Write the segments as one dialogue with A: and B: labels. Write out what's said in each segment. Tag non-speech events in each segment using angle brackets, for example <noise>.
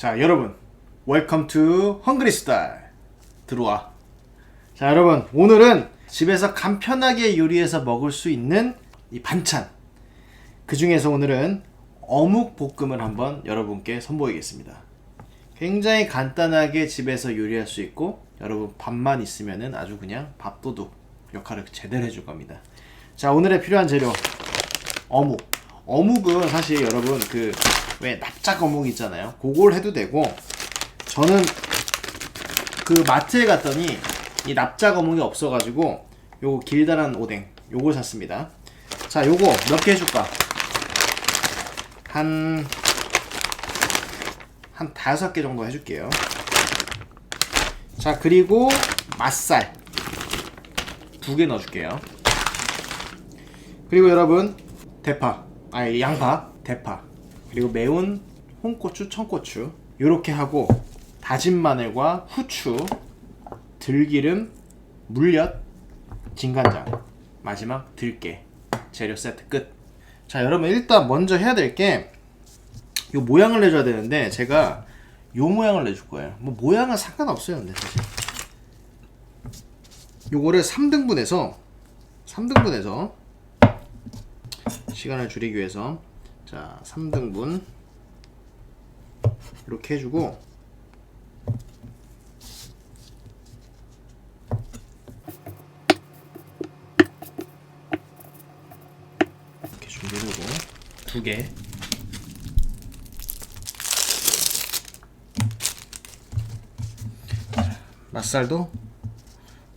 A: 자, 여러분. 웰컴 투 헝그리 스타일. 들어와. 자, 여러분. 오늘은 집에서 간편하게 요리해서 먹을 수 있는 이 반찬. 그 중에서 오늘은 어묵 볶음을 한번 여러분께 선보이겠습니다. 굉장히 간단하게 집에서 요리할 수 있고 여러분 밥만 있으면은 아주 그냥 밥도둑 역할을 제대로 해줄 겁니다. 자, 오늘의 필요한 재료 어묵. 어묵은 사실 여러분 그 왜 납작 어묵 있잖아요. 그걸 해도 되고 저는 그 마트에 갔더니 이 납작 어묵이 없어가지고 요거 길다란 오뎅 요걸 샀습니다. 자, 요거 몇 개 해줄까? 한, 한 다섯 개 정도 해줄게요. 자, 그리고 맛살 두 개 넣어줄게요. 그리고 여러분, 대파, 아니 양파, 대파, 그리고 매운 홍고추, 청고추 이렇게 하고 다진 마늘과 후추, 들기름, 물엿, 진간장, 마지막 들깨 재료 세트 끝. 자, 여러분 일단 먼저 해야 될 게 이 모양을 내줘야 되는데 제가 요 모양을 내줄 거예요. 뭐 모양은 상관없어요, 근데 사실. 요거를 3등분해서 3등분해서 시간을 줄이기 위해서 자 3등분. 이렇게 해주고. 이렇게 준비해주고. 두개. 맛살도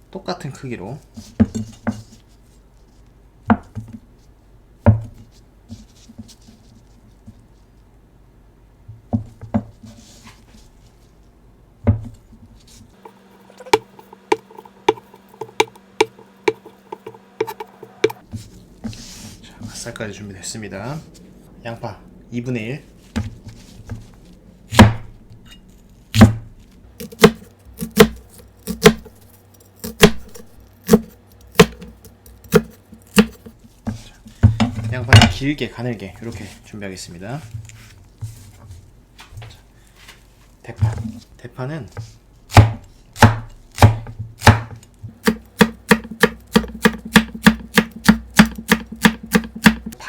A: 똑같은 크기로 자, 맛살까지 준비됐습니다. 양파 2분의 1. 양파 길게 가늘게 이렇게 준비하겠습니다. 자, 대파 대파는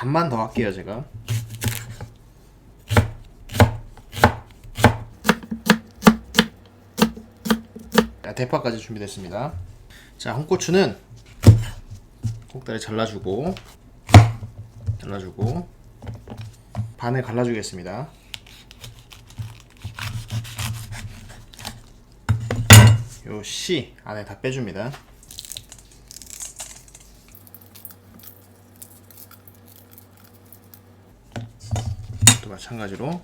A: 반만 더 할게요 제가. 자, 대파까지 준비됐습니다. 자 홍고추는 꼭다리 잘라주고 잘라주고 반을 갈라주겠습니다. 요 씨 안에 다 빼줍니다 또 마찬가지로.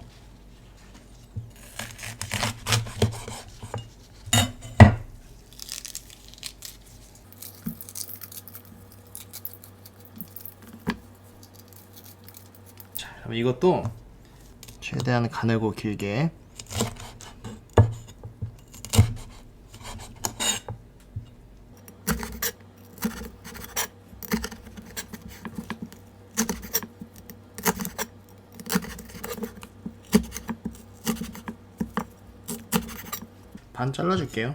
A: 자, 이것도 최대한 가늘고 길게 반 잘라줄게요.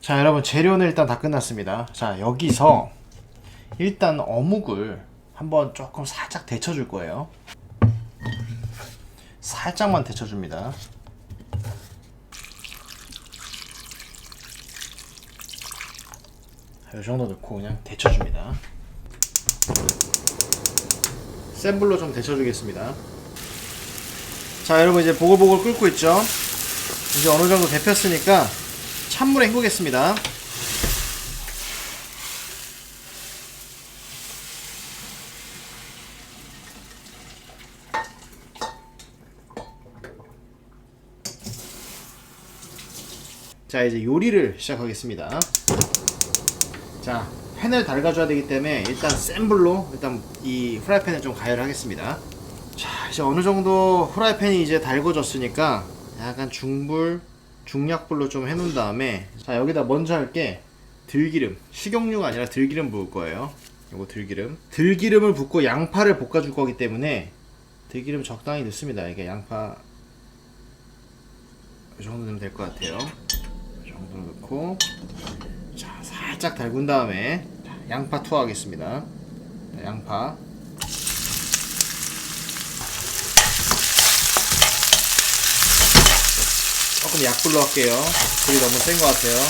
A: 자, 여러분 재료는 일단 다 끝났습니다. 자, 여기서 일단 어묵을 한번 조금 살짝 데쳐줄 거예요. 살짝만 데쳐줍니다. 이 정도 넣고 그냥 데쳐줍니다. 센 불로 좀 데쳐주겠습니다. 자, 여러분 이제 보글보글 끓고 있죠? 이제 어느 정도 데폈으니까 찬물에 헹구겠습니다. 자, 이제 요리를 시작하겠습니다. 자, 팬을 달궈줘야 되기 때문에 일단 센 불로 일단 이 프라이팬을 좀 가열하겠습니다. 자, 이제 어느 정도 프라이팬이 이제 달궈졌으니까 약간 중불, 중약불로 좀 해놓은 다음에 자 여기다 먼저 할 게 들기름, 식용유가 아니라 들기름 부을 거예요. 요거 들기름. 들기름을 붓고 양파를 볶아줄 거기 때문에 들기름 적당히 넣습니다. 이게 양파 이 정도 되면 될 것 같아요. 이 정도 넣고 자 살짝 달군 다음에 자, 양파 투하하겠습니다. 자, 양파 조금 약불로 할게요. 불이 너무 센 것 같아요.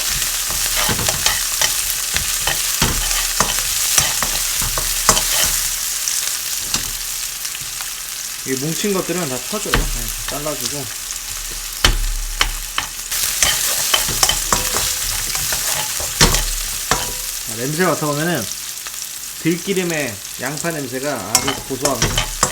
A: 이 뭉친 것들은 다 쳐줘요. 네, 잘라주고. 자, 냄새 맡아보면은 들기름의 양파 냄새가 아주 고소합니다.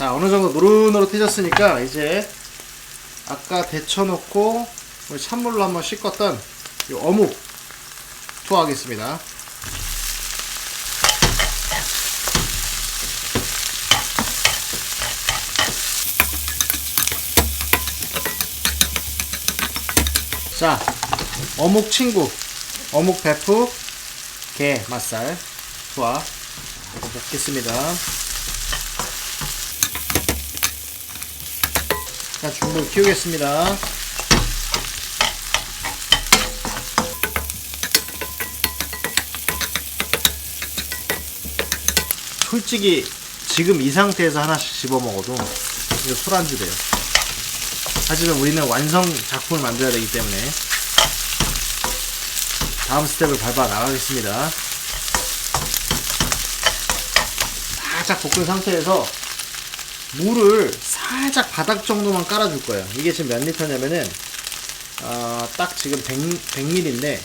A: 자 어느 정도 노릇노릇해졌으니까 이제 아까 데쳐놓고 찬물로 한번 씻었던 이 어묵 투하하겠습니다. 자, 어묵 친구, 어묵 배프, 게 맛살 투하 먹겠습니다. 자, 중불 키우겠습니다. 솔직히 지금 이 상태에서 하나씩 집어 먹어도 이거 술안주 돼요. 하지만 우리는 완성 작품을 만들어야 되기 때문에 다음 스텝을 밟아 나가겠습니다. 살짝 볶은 상태에서 물을 살짝 바닥 정도만 깔아줄 거예요. 이게 지금 몇 리터냐면은 어, 딱 지금 100, 100ml인데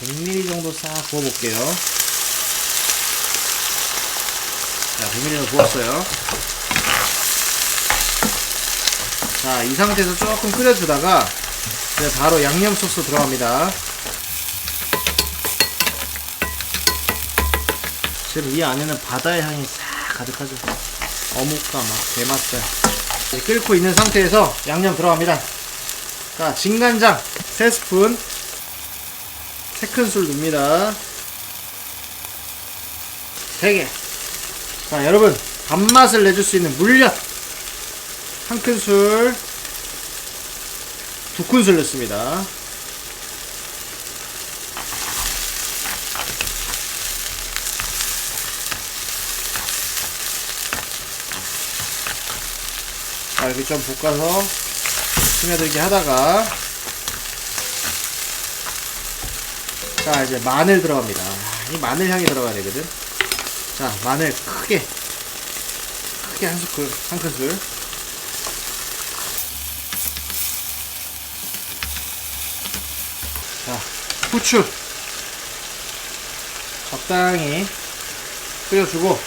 A: 100ml 정도 싹 부어볼게요. 자, 100ml 부었어요. 자, 이 상태에서 조금 끓여주다가 이제 바로 양념 소스 들어갑니다. 지금 이 안에는 바다의 향이 싹 가득하죠. 어묵과 막. 이제 끓고 있는 상태에서 양념 들어갑니다. 자, 진간장 3스푼, 3큰술 넣습니다. 3개. 자, 여러분, 단맛을 내줄 수 있는 물엿 한 큰술, 두 큰술 넣습니다. 자, 이렇게 좀 볶아서 스며들게 하다가 자, 이제 마늘 들어갑니다. 이 마늘 향이 들어가야 되거든. 자, 마늘 크게 크게 한 스푼, 한 큰술. 자, 후추 적당히 끓여주고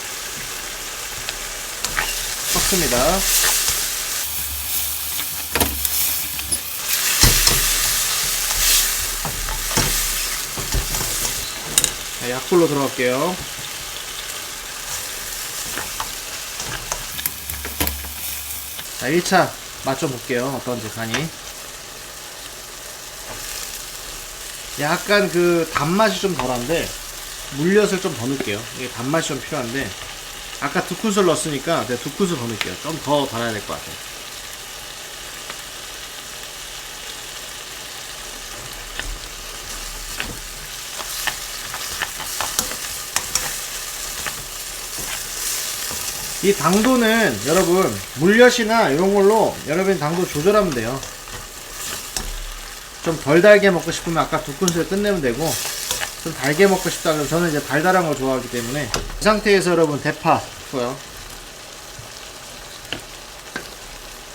A: 섞습니다. 자, 약불로 들어갈게요. 자, 1차 맛 좀 볼게요. 어떤지 간이. 약간 그 단맛이 좀 덜한데 물엿을 좀 더 넣을게요. 이게 단맛이 좀 필요한데 아까 두 큰술 넣었으니까 내가 두 큰술 더 넣을게요. 좀 더 달아야 될 것 같아요. 이 당도는 여러분 물엿이나 이런 걸로 여러분 당도 조절하면 돼요. 좀 덜 달게 먹고 싶으면 아까 두 큰술 끝내면 되고 좀 달게 먹고 싶다 그러면 저는 이제 달달한 걸 좋아하기 때문에 이 상태에서 여러분 대파 줘요.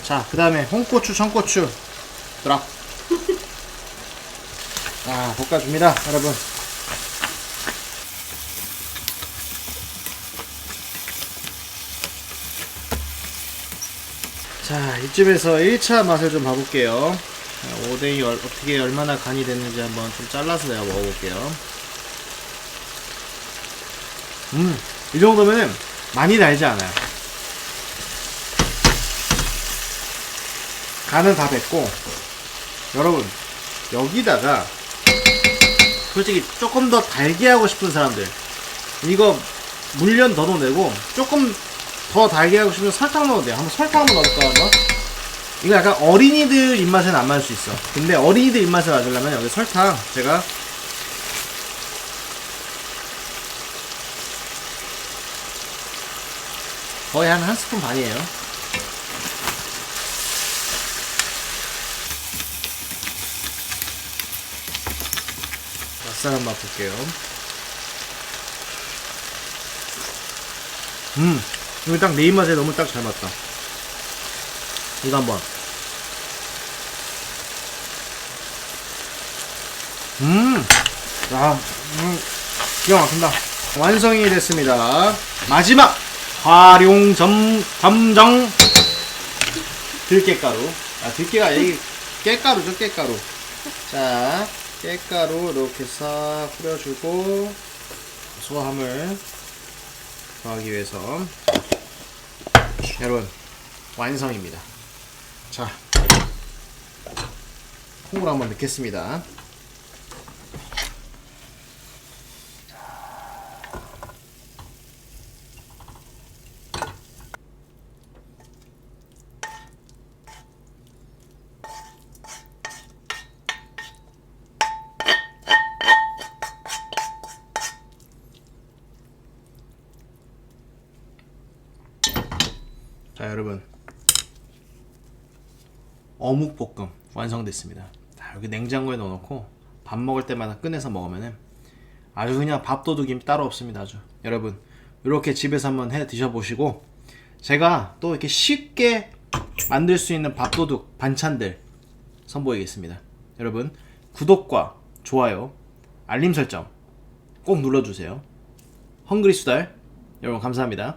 A: 자, 그 다음에 홍고추, 청고추 드랍. <laughs> 자, 볶아줍니다, 여러분. 자, 이쯤에서 1차 맛을 좀 봐볼게요. 자, 오뎅이 얼- 어떻게 얼마나 간이 됐는지 한번 좀 잘라서 내가 먹어볼게요. 음, 이 정도면 많이 달지 않아요. 간은 다 됐고, 여러분, 여기다가 솔직히 조금 더 달게 하고 싶은 사람들 이거 물엿 넣어도 되고 조금 더 달게 하고 싶으면 설탕 넣어도 돼요. 한번 설탕 한번 넣을까 한번? 이거 약간 어린이들 입맛에는 안 맞을 수 있어. 근데 어린이들 입맛에 맞으려면 여기 설탕 제가 거의 한 한 스푼 반이에요. 맛살 한번 볼게요. 음, 이거 딱 내 입맛에 너무 딱 잘 맞다. 이거 한번. 음, 야, 음, 기가 막힌다. 완성이 됐습니다. 마지막 활용 점 점정 들깨가루. 아 들깨가 여기 깨가루죠 깨가루. 자 깨가루 이렇게 싹 뿌려주고 소함을 더하기 위해서 여러분 완성입니다. 자 콩을 한번 넣겠습니다. 어묵 볶음 완성됐습니다. 자, 여기 냉장고에 넣어놓고 밥 먹을 때마다 꺼내서 먹으면은 아주 그냥 밥도둑이 따로 없습니다. 아주 여러분 이렇게 집에서 한번 해 드셔보시고 제가 또 이렇게 쉽게 만들 수 있는 밥도둑 반찬들 선보이겠습니다. 여러분 구독과 좋아요 알림 설정 꼭 눌러주세요. 헝그리 수달 여러분 감사합니다.